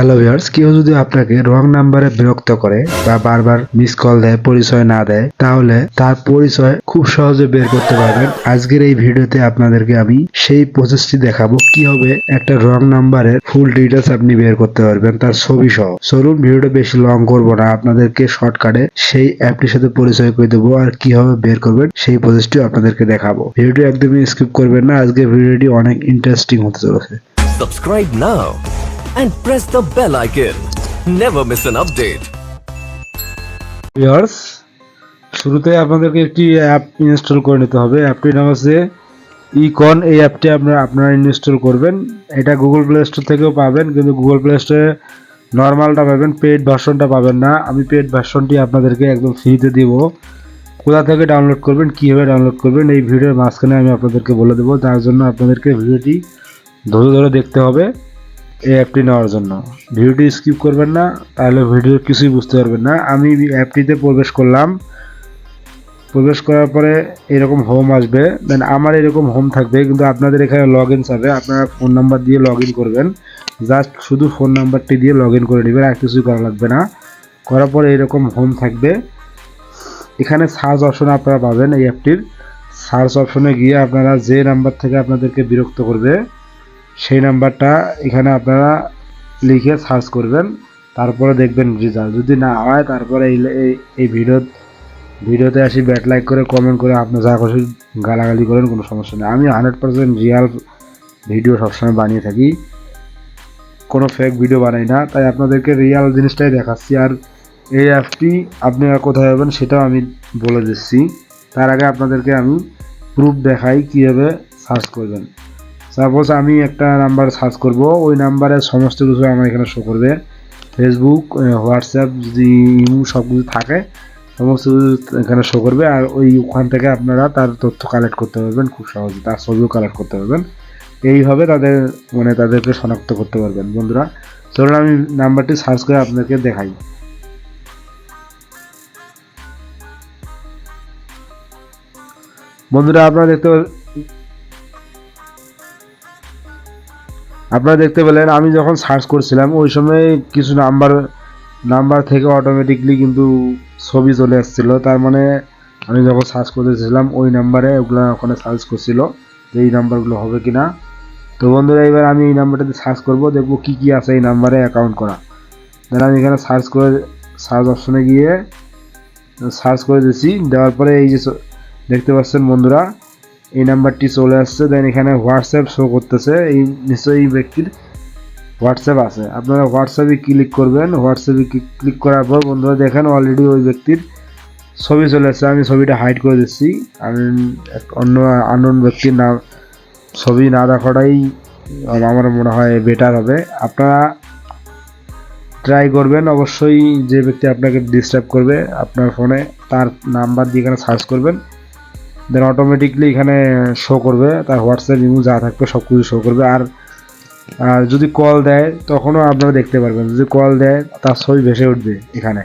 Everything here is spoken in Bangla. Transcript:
হ্যালো ভিউয়ার্স কেউ যদি আপনাকে রং নাম্বারে বিরক্ত করে বা বারবার মিস কল দেয়, পরিচয় না দেয়, তাহলে তার পরিচয় খুব সহজে বের করতে পারবেন। আজকের এই ভিডিওতে আপনাদেরকে আমি সেই প্রসেসটি দেখাবো কীভাবে একটা রং নাম্বারের ফুল ডিটেলস আপনি বের করতে পারবেন তার ছবি সহ চলুন ভিডিওটা বেশি লং করব না, আপনাদেরকে শর্টকাটে সেই অ্যাপটির সাথে পরিচয় করে দেবো আর কীভাবে বের করবেন সেই প্রসেসটি আপনাদেরকে দেখাবো। ভিডিওটি একদমই স্কিপ করবেন না, আজকের ভিডিওটি অনেক ইন্টারেস্টিং হতে চলেছে। Subscribe now and press the bell icon. Never miss an update. Viewers শুরুতে আপনাদেরকে একটি অ্যাপ ইনস্টল করে নিতে হবে। অ্যাপটির নাম হচ্ছে ইকন এই অ্যাপটি আপনারা আপনারা ইনস্টল করবেন। এটা গুগল প্লে স্টোর থেকেও পাবেন, কিন্তু গুগল প্লে স্টোরে নর্মালটা পাবেন পেড ভার্সনটা পাবেন না। আমি পেড ভার্সনটি আপনাদেরকে একদম ফ্রিতে দিব। কোথা থেকে ডাউনলোড করবেন, কীভাবে ডাউনলোড করবেন, এই ভিডিওর মাঝখানে আমি আপনাদেরকে বলে দেবো। তার জন্য আপনাদেরকে ভিডিওটি ধরে ধরে দেখতে হবে। এই অ্যাপটি নেওয়ার জন্য। ভিডিওটি স্কিপ করবেন না, তাহলে ভিডিও কিছুই বুঝতে পারবেন না। আমি অ্যাপটিতে প্রবেশ করলাম। প্রবেশ করার পরে এরকম হোম আসবে। দেন আমার এরকম হোম থাকবে, কিন্তু আপনাদের এখানে লগ ইন যাবে আপনারা ফোন নাম্বার দিয়ে লগ ইন করবেন। জাস্ট শুধু ফোন নাম্বারটি দিয়ে লগ ইন করে নেবেন, আর কিছুই করা লাগবে না। করার পরে এরকম হোম থাকবে। এখানে সার্চ অপশন আপনারা পাবেন এই অ্যাপটির সার্চ অপশনে গিয়ে আপনারা যে নাম্বার থেকে আপনাদেরকে বিরক্ত করবে সেই নাম্বারটা এখানে আপনারা লিখে সার্চ করবেন, তারপরে দেখবেন রেজাল্ট যদি না হয়, তারপরে এই এই- ভিডিও ভিডিওতে আসি ব্যাট লাইক করে কমেন্ট করে আপনার যা খুশি গালাগালি করেন, কোনো সমস্যা নেই। আমি হান্ড্রেড পার্সেন্ট রিয়াল ভিডিও সবসময় বানিয়ে থাকি। কোনো ফেক ভিডিও বানাই না। তাই আপনাদেরকে রিয়াল জিনিসটাই দেখাচ্ছি। আর এই অ্যাপটি আপনারা কোথায় পাবেন, সেটাও আমি বলে দিচ্ছি। তার আগে আপনাদেরকে আমি প্রুফ দেখাই, কীভাবে সার্চ করবেন। সাপোজ আমি একটা নাম্বার সার্চ করব, ওই নাম্বারে সমস্ত কিছু আমার এখানে শো করবে। ফেসবুক হোয়াটসঅ্যাপ যদি ইমো সব কিছু থাকে, সমস্ত কিছু এখানে শো করবে। আর ওই ওখান থেকে আপনারা তার তথ্য কালেক্ট করতে পারবেন খুব সহজে, তার ছবিও কালেক্ট করতে পারবেন। এইভাবে তাদের মানে তাদেরকে শনাক্ত করতে পারবেন বন্ধুরা। চলুন আমি নাম্বারটি সার্চ করে আপনাকে দেখাই। বন্ধুরা আপনারা দেখতে আপনারা দেখতে পেলেন, আমি যখন সার্চ করছিলাম, ওই সময় কিছু নাম্বার নাম্বার থেকে অটোমেটিকলি কিন্তু ছবি চলে আসছিল। তার মানে আমি যখন সার্চ করতেছিলাম ওই নাম্বারে ওগুলো ওখানে সার্চ করছিল যে এই নাম্বারগুলো হবে কি না তো বন্ধুরা, এবার আমি এই নাম্বারটাতে সার্চ করব, দেখব কি কি আছে এই নাম্বারে অ্যাকাউন্ট করা। দেন আমি এখানে সার্চ করে সার্চ অপশনে গিয়ে সার্চ করে দিচ্ছি দেওয়ার পরে এই যে দেখতে পাচ্ছেন বন্ধুরা এই নাম্বারটি চলে আসছে। দেন এখানে হোয়াটসঅ্যাপ শো করতেছে। এই নিশ্চয়ই ব্যক্তির হোয়াটসঅ্যাপ আছে। আপনারা হোয়াটসঅ্যাপে ক্লিক করবেন। হোয়াটসঅ্যাপে ক্লিক করার পর বন্ধুরা দেখেন অলরেডি ওই ব্যক্তির ছবি চলে আসছে। আমি ছবিটা হাইড করে দিচ্ছি। আমি অন্য আনন ব্যক্তির নাম, ছবি না দেখাটাই আমার মনে হয় বেটার হবে। আপনারা ট্রাই করবেন। অবশ্যই যে ব্যক্তি আপনাকে ডিস্টার্ব করবে আপনার ফোনে তার নাম্বার দিয়ে এখানে সার্চ করবেন। দেন অটোমেটিকলি এখানে শো করবে, তার হোয়াটসঅ্যাপ ইমো যা থাকবে সব কিছু শো করবে। আর আর যদি কল দেয়, তখনও আপনারা দেখতে পারবেন, যদি কল দেয়, তার ছবি ভেসে উঠবে এখানে।